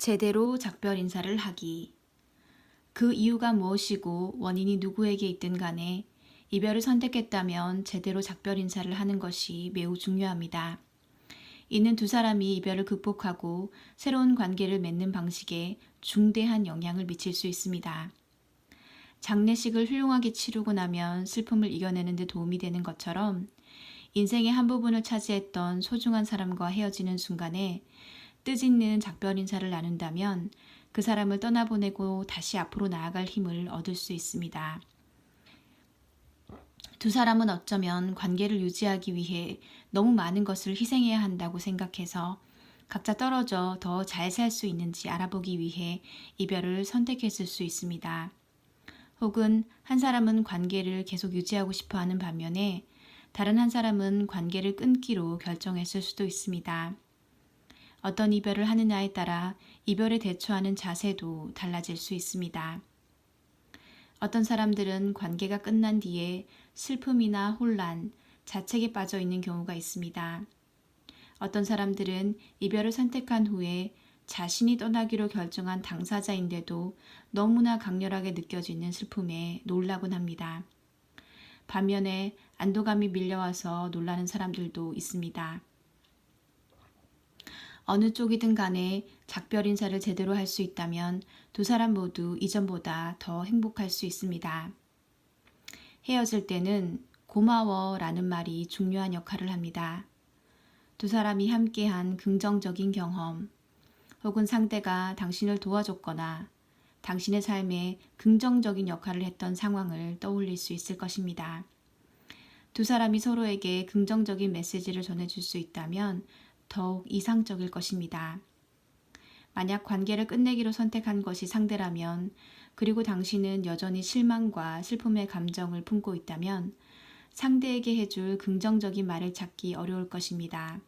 제대로 작별 인사를 하기. 그 이유가 무엇이고 원인이 누구에게 있든 간에 이별을 선택했다면 제대로 작별 인사를 하는 것이 매우 중요합니다. 이는 두 사람이 이별을 극복하고 새로운 관계를 맺는 방식에 중대한 영향을 미칠 수 있습니다. 장례식을 훌륭하게 치르고 나면 슬픔을 이겨내는 데 도움이 되는 것처럼 인생의 한 부분을 차지했던 소중한 사람과 헤어지는 순간에 뜻있는 작별 인사를 나눈다면 그 사람을 떠나보내고 다시 앞으로 나아갈 힘을 얻을 수 있습니다. 두 사람은 어쩌면 관계를 유지하기 위해 너무 많은 것을 희생해야 한다고 생각해서 각자 떨어져 더 잘 살 수 있는지 알아보기 위해 이별을 선택했을 수 있습니다. 혹은 한 사람은 관계를 계속 유지하고 싶어 하는 반면에 다른 한 사람은 관계를 끊기로 결정했을 수도 있습니다. 어떤 이별을 하느냐에 따라 이별에 대처하는 자세도 달라질 수 있습니다. 어떤 사람들은 관계가 끝난 뒤에 슬픔이나 혼란, 자책에 빠져 있는 경우가 있습니다. 어떤 사람들은 이별을 선택한 후에 자신이 떠나기로 결정한 당사자인데도 너무나 강렬하게 느껴지는 슬픔에 놀라곤 합니다. 반면에 안도감이 밀려와서 놀라는 사람들도 있습니다. 어느 쪽이든 간에 작별 인사를 제대로 할 수 있다면 두 사람 모두 이전보다 더 행복할 수 있습니다. 헤어질 때는 고마워 라는 말이 중요한 역할을 합니다. 두 사람이 함께한 긍정적인 경험, 혹은 상대가 당신을 도와줬거나 당신의 삶에 긍정적인 역할을 했던 상황을 떠올릴 수 있을 것입니다. 두 사람이 서로에게 긍정적인 메시지를 전해줄 수 있다면 더욱 이상적일 것입니다. 만약 관계를 끝내기로 선택한 것이 상대라면 그리고 당신은 여전히 실망과 슬픔의 감정을 품고 있다면 상대에게 해줄 긍정적인 말을 찾기 어려울 것입니다.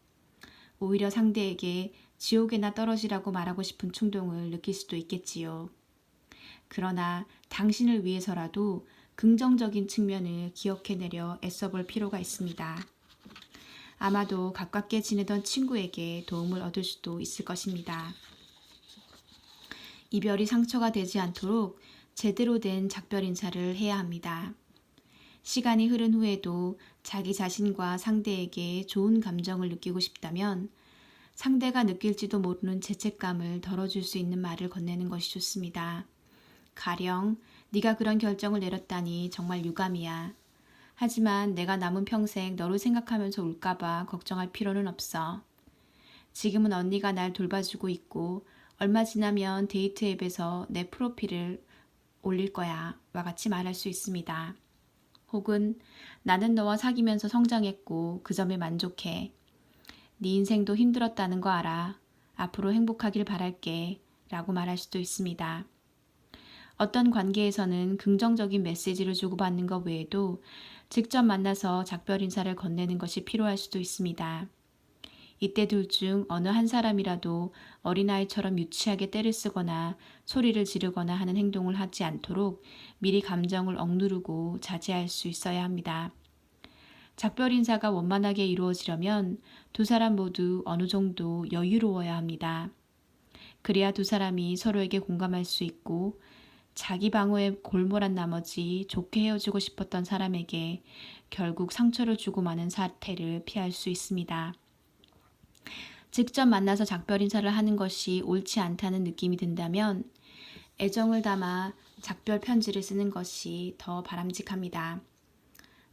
오히려 상대에게 지옥에나 떨어지라고 말하고 싶은 충동을 느낄 수도 있겠지요. 그러나 당신을 위해서라도 긍정적인 측면을 기억해내려 애써볼 필요가 있습니다. 아마도 가깝게 지내던 친구에게 도움을 얻을 수도 있을 것입니다. 이별이 상처가 되지 않도록 제대로 된 작별 인사를 해야 합니다. 시간이 흐른 후에도 자기 자신과 상대에게 좋은 감정을 느끼고 싶다면 상대가 느낄지도 모르는 죄책감을 덜어줄 수 있는 말을 건네는 것이 좋습니다. 가령 네가 그런 결정을 내렸다니 정말 유감이야. 하지만 내가 남은 평생 너를 생각하면서 울까봐 걱정할 필요는 없어. 지금은 언니가 날 돌봐주고 있고 얼마 지나면 데이트 앱에서 내 프로필을 올릴 거야. 와 같이 말할 수 있습니다. 혹은 나는 너와 사귀면서 성장했고 그 점에 만족해. 네 인생도 힘들었다는 거 알아. 앞으로 행복하길 바랄게. 라고 말할 수도 있습니다. 어떤 관계에서는 긍정적인 메시지를 주고받는 것 외에도 직접 만나서 작별 인사를 건네는 것이 필요할 수도 있습니다. 이때 둘 중 어느 한 사람이라도 어린아이처럼 유치하게 때를 쓰거나 소리를 지르거나 하는 행동을 하지 않도록 미리 감정을 억누르고 자제할 수 있어야 합니다. 작별 인사가 원만하게 이루어지려면 두 사람 모두 어느 정도 여유로워야 합니다. 그래야 두 사람이 서로에게 공감할 수 있고 자기 방어에 골몰한 나머지 좋게 헤어지고 싶었던 사람에게 결국 상처를 주고 마는 사태를 피할 수 있습니다. 직접 만나서 작별 인사를 하는 것이 옳지 않다는 느낌이 든다면 애정을 담아 작별 편지를 쓰는 것이 더 바람직합니다.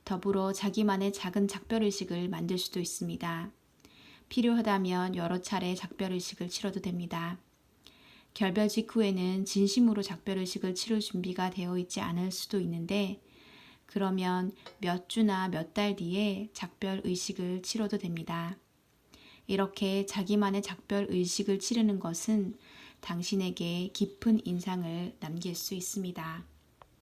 더불어 자기만의 작은 작별 의식을 만들 수도 있습니다. 필요하다면 여러 차례 작별 의식을 치러도 됩니다. 결별 직후에는 진심으로 작별의식을 치를 준비가 되어 있지 않을 수도 있는데 그러면 몇 주나 몇 달 뒤에 작별의식을 치러도 됩니다. 이렇게 자기만의 작별의식을 치르는 것은 당신에게 깊은 인상을 남길 수 있습니다.